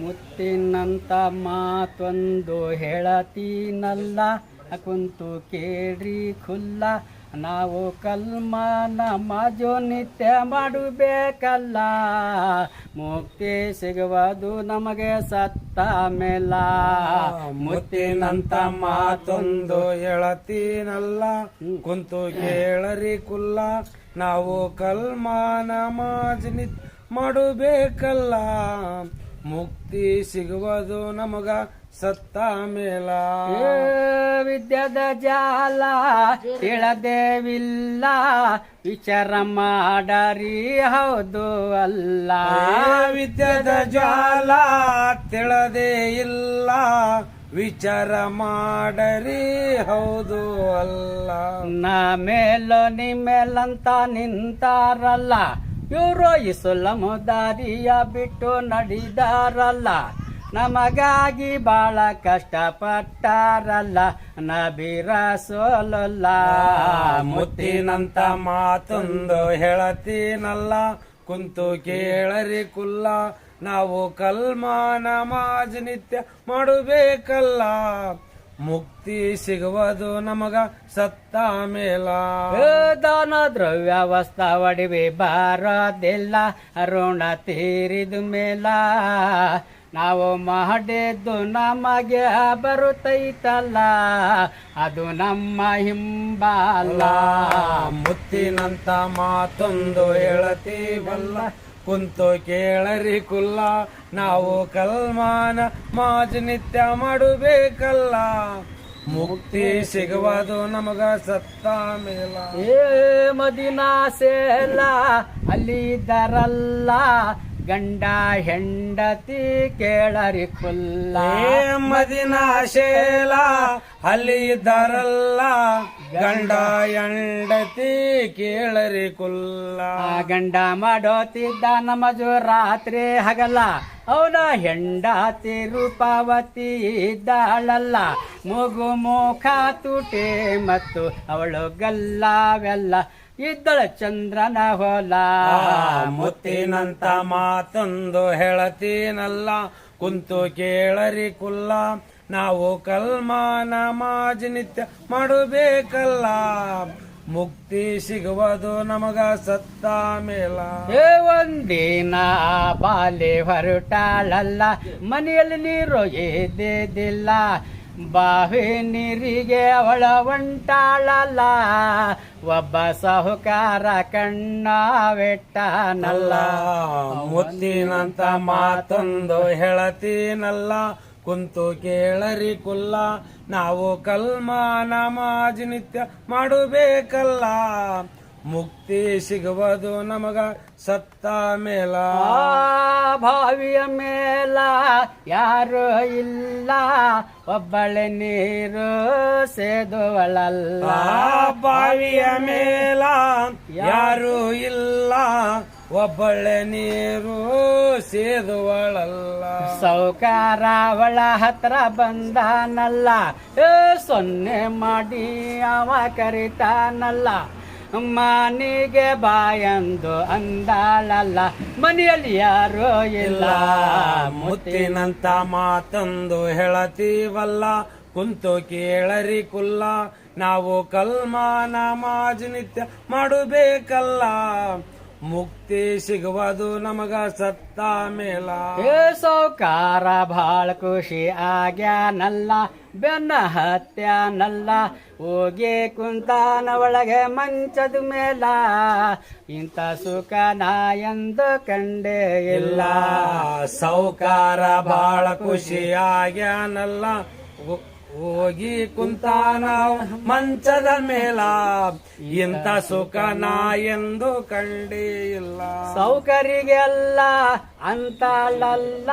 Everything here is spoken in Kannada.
ಮುತ್ತಿನಂತ ಮಾತೊಂದು ಹೇಳತೀನಲ್ಲ, ಕುಂತು ಕೇಳ್ರಿ ಖುಲ್ಲ. ನಾವು ಕಲ್ಮಾನ ಮಾಜು ನಿತ್ಯ ಮಾಡಬೇಕಲ್ಲ, ಮುಕ್ತಿ ಸಿಗುವುದು ನಮಗೆ ಸತ್ತ ಮೇಲ. ಮುತ್ತಿನಂತ ಮಾತೊಂದು ಹೇಳತೀನಲ್ಲ, ಕುಂತು ಕೇಳರಿ ಕುಲ್ಲ ನಾವು ಕಲ್ಮಾನ ನಿತ್ಯ ಮಾಡಬೇಕಲ್ಲ ಮುಕ್ತಿ ಸಿಗುವುದು ನಮಗ ಸತ್ತ ಮೇಲ. ಏ ವಿದ್ಯದ ಜಾಲ ಇಳದೇವಿಲ್ಲ ವಿಚಾರ ಮಾಡರಿ ಹೌದು ಅಲ್ಲ. ವಿದ್ಯದ ಜಾಲ ತಿಳದೇ ಇಲ್ಲ ವಿಚಾರ ಮಾಡರಿ ಹೌದು ಅಲ್ಲ. ನಾ ಮೇಲೋ ನಿಮ್ಮೇಲಂತ ನಿಂತಾರಲ್ಲ. ಇವರು ಇಸುಲಮ ದಾರಿಯ ಬಿಟ್ಟು ನಡೆದಾರಲ್ಲ. ನಮಗಾಗಿ ಬಾಳ ಕಷ್ಟಪಟ್ಟಾರಲ್ಲ. ನಬಿರ ಸೋಲಲ್ಲ. ಮುತ್ತಿನಂತ ಮಾತೊಂದು ಹೇಳತೀನಲ್ಲ. ಕುಂತು ಕೇಳರಿ ಕುಲ್ಲ. ನಾವು ಕಲ್ಮಾನ ಮಾಜ್ ನಿತ್ಯ ಮಾಡಬೇಕಲ್ಲ. ಮುಕ್ತಿ ಸಿಗುವುದು ನಮಗ ಸತ್ತ ಮೇಲ. ದಾನ ದ್ರವ್ಯ ವಸ್ತ ಒಡವೆ ಬಾರದಿಲ್ಲ ಋಣ ತೀರಿದ ಮೇಲ. ನಾವು ಮಾಡಿದ್ದು ನಮಗೆ ಬರುತ್ತೈತಲ್ಲ ಅದು ನಮ್ಮ ಹಿಂಬಾಲ. ಮುತ್ತಿನಂತ ಮಾತೊಂದು ಹೇಳತೀವಲ್ಲ. ಕುಂತು ಕೇಳರಿ ಕುಲ್ಲ, ನಾವು ಕಲ್ಮಾನ ಮಾಜ್ ನಿತ್ಯ ಮಾಡಬೇಕಲ್ಲ. ಮುಕ್ತಿ ಸಿಗುವುದು ನಮಗ ಸತ್ತ ಮೇಲ. ಏ ಮದಿನಾ ಸೇಲ ಅಲ್ಲಿದ್ದರಲ್ಲ ಗಂಡ ಹೆಂಡತಿ ಕೇಳರಿ ಕುಲ್ಲ. ಮದಿನ ಶೇಲ ಅಲ್ಲಿ ಇದ್ದಾರಲ್ಲ ಗಂಡ ಹೆಂಡತಿ ಕೇಳರಿ ಕುಲ್ಲ. ಗಂಡ ಮಾಡೋತಿದ್ದ ನಮಜು ರಾತ್ರಿ ಹಗಲ ಅವನ ಹೆಂಡತಿ ರೂಪಾವತಿ ಇದ್ದಾಳಲ್ಲ. ಮಗು ಮುಖ ತುಟಿ ಮತ್ತು ಅವಳು ಗಲ್ಲವೆಲ್ಲ ಇದ್ದಳ ಚಂದ್ರನ ಹೊಲ. ಮುತ್ತಿನಂತ ಮಾತೊಂದು ಹೇಳತೀನಲ್ಲ ಕುಂತು ಕೇಳರಿ ಕುಲ್ಲ. ನಾವು ಕಲ್ಮಾನ ಮಾಜ್ ನಿತ್ಯ ಮಾಡಬೇಕಲ್ಲ ಮುಕ್ತಿ ಸಿಗುವುದು ನಮಗ ಸತ್ತ ಮೇಲ. ಏ ಒಂದಿನ ಬಾಲೆ ಹೊರಟಾಳಲ್ಲ ಮನೆಯಲ್ಲಿ ನೀರು ಎದ್ದಿದ್ದಿಲ್ಲ ಬಾವಿ ನೀರಿಗೆ ಅವಳ ಒಂಟಾಳಲ್ಲ, ಒಬ್ಬ ಸಾಹುಕಾರ ಕಣ್ಣವೆಟ್ಟನಲ್ಲ. ಮುತ್ತಿನಂತ ಮಾತೊಂದು ಹೇಳತೀನಲ್ಲ, ಕುಂತು ಕೇಳರಿ ಕುಲ್ಲ, ನಾವು ಕಲ್ಮಾನ ಮಾಜ ನಿತ್ಯ ಮಾಡಬೇಕಲ್ಲ. ಮುಕ್ತಿ ಸಿಗುವುದು ನಮಗ ಸತ್ತ ಮೇಲ. ಬಾವಿಯ ಮೇಲ ಯಾರು ಇಲ್ಲ ಒಬ್ಬಳೆ ನೀರು ಸೇದುವಳಲ್ಲ. ಬಾವಿಯ ಮೇಲ ಯಾರು ಇಲ್ಲ ಒಬ್ಬಳೆ ನೀರು ಸೇದುವಳಲ್ಲ. ಸೌಕಾರ ಅವಳ ಹತ್ರ ಬಂದಾನಲ್ಲ ಸೊನ್ನೆ ಮಾಡಿ ಅವ ಕರಿತಾನಲ್ಲ. ಮನೆಗೆ ಬಾಯಂದು ಅಂದಾಳಲ್ಲ. ಮನೆಯಲ್ಲಿ ಯಾರು ಇಲ್ಲ. ಮುತ್ತಿನಂತ ಮಾತಂದು ಹೇಳತೀವಲ್ಲ. ಕುಂತು ಕೇಳರಿ ಕುಲ್ಲ. ನಾವು ಕಲ್ಮಾನ ಮಾಜ್ ನಿತ್ಯ ಮಾಡಬೇಕಲ್ಲ. ಮುಕ್ತಿ ಸಿಗುವುದು ನಮಗ ಸತ್ತ ಮೇಲ. ಏ ಸೌಕಾರ ಭಾಳ ಖುಷಿ ಆಗ್ಯಾನಲ್ಲ ಬೆನ್ನ ಹತ್ಯಾನಲ್ಲ ಹೋಗಿ ಕುಂತಾನ ಒಳಗೆ ಮಂಚದ ಮೇಲ. ಇಂಥ ಸುಖ ನಾ ಎಂದು ಕಂಡೇ ಇಲ್ಲ. ಸೌಕಾರ ಭಾಳ ಖುಷಿ ಆಗ್ಯಾನಲ್ಲ ಹೋಗಿ ಕುಂತಾನ ಮಂಚದ ಮೇಲ. ಇಂತ ಸುಖ ನಾ ಎಂದು ಕಂಡೇ ಇಲ್ಲ. ಸೌಕರಿಗೆಲ್ಲ ಅಂತಳಲ್ಲ